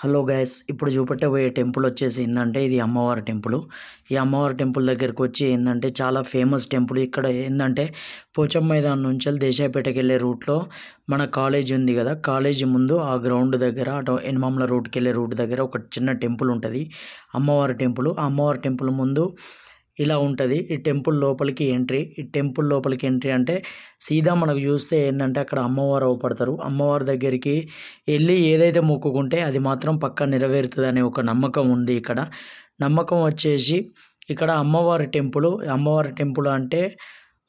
Hello guys ఇప్పుడు చూపెట్టబోయే temple వచ్చేసి ఏంటంటే ఇది అమ్మవారి టెంపుల్. ఈ అమ్మవారి టెంపుల్ దగ్గరికి వచ్చి ఏంటంటే చాలా ఫేమస్ టెంపుల్. ఇక్కడ ఏంటంటే పోచం మైదాన్ నుంచి దేశాయపేటకి వెళ్ళే రూట్లో మన కాలేజీ ఉంది కదా కాలేజీ ముందు ఆ గ్రౌండ్ దగ్గర అటు ఎనమామల రూట్కి వెళ్ళే రూట్ దగ్గర ఒక చిన్న టెంపుల్ ఉంటుంది. అమ్మవారి టెంపుల్ అమ్మవారి టెంపుల్ ముందు ఇలా ఉంటుంది. ఈ టెంపుల్ లోపలికి ఎంట్రీ. ఈ టెంపుల్ లోపలికి ఎంట్రీ అంటే సీదా మనకు చూస్తే ఏంటంటే అక్కడ అమ్మవారు అవపడతారు. అమ్మవారి దగ్గరికి వెళ్ళి ఏదైతే మొక్కుకుంటే అది మాత్రం పక్కా నెరవేరుతుంది అనే ఒక నమ్మకం ఉంది ఇక్కడ. నమ్మకం వచ్చేసి ఇక్కడ అమ్మవారి టెంపుల్. అమ్మవారి టెంపుల్ అంటే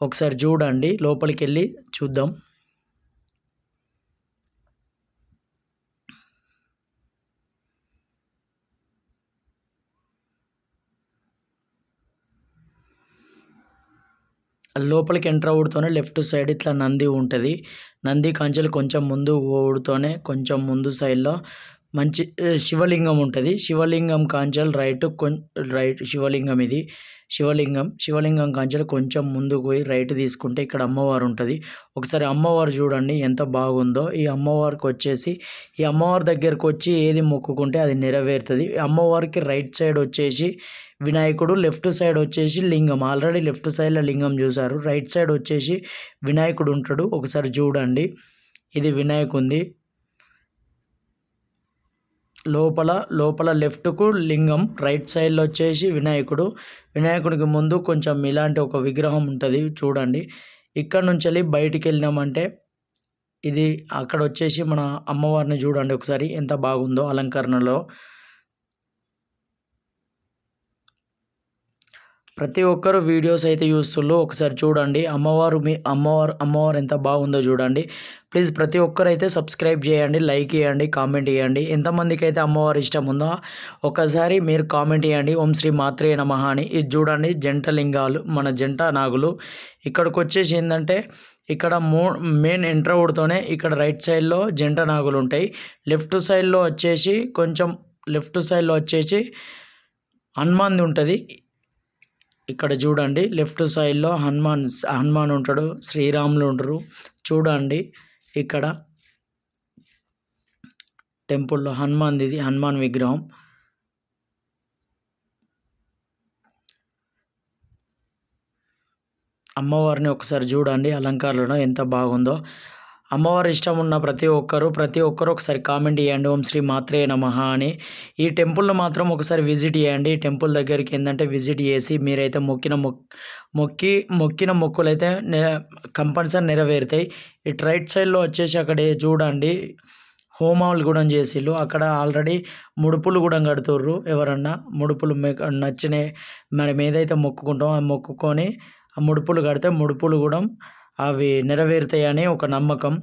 ఒకసారి చూడండి. లోపలికి వెళ్ళి చూద్దాం. లోపలికి ఎంటర్ అవుడుతూనే లెఫ్ట్ సైడ్ ఇట్లా నంది ఉంటుంది. నంది కంచెలు కొంచెం ముందు ఓడుతూనే కొంచెం ముందు సైడ్లో మంచి శివలింగం ఉంటుంది. శివలింగం కాంచెల్ రైట్ కొం రైట్ శివలింగం ఇది. శివలింగం శివలింగం కాంచెలు కొంచెం ముందుకు పోయి రైట్ తీసుకుంటే ఇక్కడ అమ్మవారు ఉంటుంది. ఒకసారి అమ్మవారు చూడండి ఎంత బాగుందో. ఈ అమ్మవారికి వచ్చేసి ఈ అమ్మవారి దగ్గరకు వచ్చి ఏది మొక్కుకుంటే అది నెరవేరుతుంది. అమ్మవారికి రైట్ సైడ్ వచ్చేసి వినాయకుడు లెఫ్ట్ సైడ్ వచ్చేసి లింగం. ఆల్రెడీ లెఫ్ట్ సైడ్లో లింగం చూసారు రైట్ సైడ్ వచ్చేసి వినాయకుడు ఉంటాడు. ఒకసారి చూడండి. ఇది వినాయకుంది. లోపల లోపల లెఫ్ట్కు లింగం రైట్ సైడ్లో వచ్చేసి వినాయకుడు. వినాయకుడికి ముందు కొంచెం ఇలాంటి ఒక విగ్రహం ఉంటుంది చూడండి. ఇక్కడ నుంచి వెళ్ళి బయటికి వెళ్ళినామంటే ఇది అక్కడ వచ్చేసి మన అమ్మవారిని చూడండి ఒకసారి ఎంత బాగుందో అలంకరణలో. ప్రతి ఒక్కరు వీడియోస్ అయితే చూస్తుళ్ళు ఒకసారి చూడండి. అమ్మవారు మీ అమ్మవారు అమ్మవారు ఎంత బాగుందో చూడండి. ప్లీజ్ ప్రతి ఒక్కరు అయితే సబ్స్క్రైబ్ చేయండి లైక్ చేయండి కామెంట్ చేయండి. ఎంతమందికి అయితే అమ్మవారు ఇష్టం ఉందో ఒకసారి మీరు కామెంట్ చేయండి. ఓం శ్రీ మాత్రే నమ అని. ఇది చూడండి జంట లింగాలు మన జంట నాగులు. ఇక్కడికి వచ్చేసి ఏంటంటే ఇక్కడ మూ మెయిన్ ఎంటర్ ఇక్కడ రైట్ సైడ్లో జంట నాగులు ఉంటాయి. లెఫ్ట్ సైడ్లో వచ్చేసి కొంచెం లెఫ్ట్ సైడ్లో వచ్చేసి హనుమాన్ది ఉంటుంది. ఇక్కడ చూడండి లెఫ్ట్ సైడ్లో హనుమాన్ హనుమాన్ ఉంటాడు శ్రీరాములు ఉంటారు. చూడండి ఇక్కడ టెంపుల్లో హనుమాన్ది హనుమాన్ విగ్రహం. అమ్మవారిని ఒకసారి చూడండి అలంకారంలో ఎంత బాగుందో. అమ్మవారి ఇష్టం ఉన్న ప్రతి ఒక్కరు ప్రతి ఒక్కరు ఒకసారి కామెంట్ చేయండి. ఓం శ్రీ మాత్రే నమ అని. ఈ టెంపుల్ను మాత్రం ఒకసారి విజిట్ చేయండి. టెంపుల్ దగ్గరికి ఏంటంటే విజిట్ చేసి మీరైతే మొక్కిన మొక్ మొక్కి మొక్కిన మొక్కులు అయితే కంపల్సరీ నెరవేరుతాయి. ఇటు రైట్ సైడ్లో వచ్చేసి అక్కడే చూడండి. హోమాలు కూడా చేసిళ్ళు. అక్కడ ఆల్రెడీ ముడుపులు కూడా కడుతుర్రు ఎవరన్నా. ముడుపులు నచ్చినాయి మనం ఏదైతే మొక్కుకుంటామో ఆ మొక్కుకొని ఆ ముడుపులు కడితే ముడుపులు కూడా అవి నెరవేరుతాయని ఒక నమ్మకం.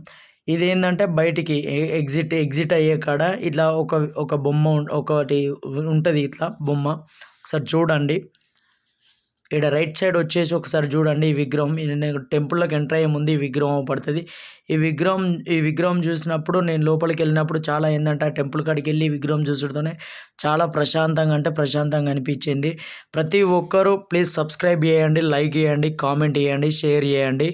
ఇది ఏంటంటే బయటికి ఎగ్జిట్ ఎగ్జిట్ అయ్యే కాడ ఇట్లా ఒక ఒక బొమ్మ ఒకటి ఉంటుంది ఇట్లా బొమ్మ. ఒకసారి చూడండి. ఇక్కడ రైట్ సైడ్ వచ్చేసి ఒకసారి చూడండి ఈ విగ్రహం. టెంపుల్లోకి ఎంటర్ అయ్యే ముందు ఈ విగ్రహం పడుతుంది. ఈ విగ్రహం ఈ విగ్రహం చూసినప్పుడు నేను లోపలికి వెళ్ళినప్పుడు చాలా ఏంటంటే ఆ టెంపుల్ కాడికి వెళ్ళి విగ్రహం చూసుడుతోనే చాలా ప్రశాంతంగా అంటే ప్రశాంతంగా అనిపించింది. ప్రతి ఒక్కరూ ప్లీజ్ సబ్స్క్రైబ్ చేయండి లైక్ చేయండి కామెంట్ చేయండి షేర్ చేయండి.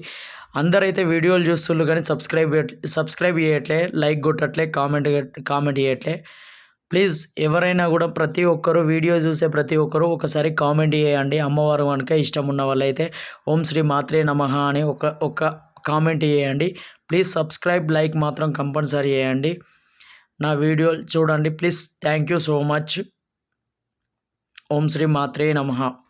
అందరైతే వీడియోలు చూస్తుండ్రు కానీ సబ్స్క్రైబ్ సబ్స్క్రైబ్ చేయట్లే లైక్ కొట్టట్లే కామెంట్ కామెంట్ చేయట్లే. ప్లీజ్ ఎవరైనా కూడా ప్రతి ఒక్కరు వీడియో చూసే ప్రతి ఒక్కరు ఒకసారి కామెంట్ చేయండి. అమ్మవారు కనుక ఇష్టం ఉన్న వాళ్ళైతే ఓం శ్రీ మాత్రే నమ అని ఒక ఒక కామెంట్ చేయండి. ప్లీజ్ సబ్స్క్రైబ్ లైక్ మాత్రం కంపల్సరీ చేయండి. నా వీడియో చూడండి. Please thank you so much. Om Shri మాత్రే నమ.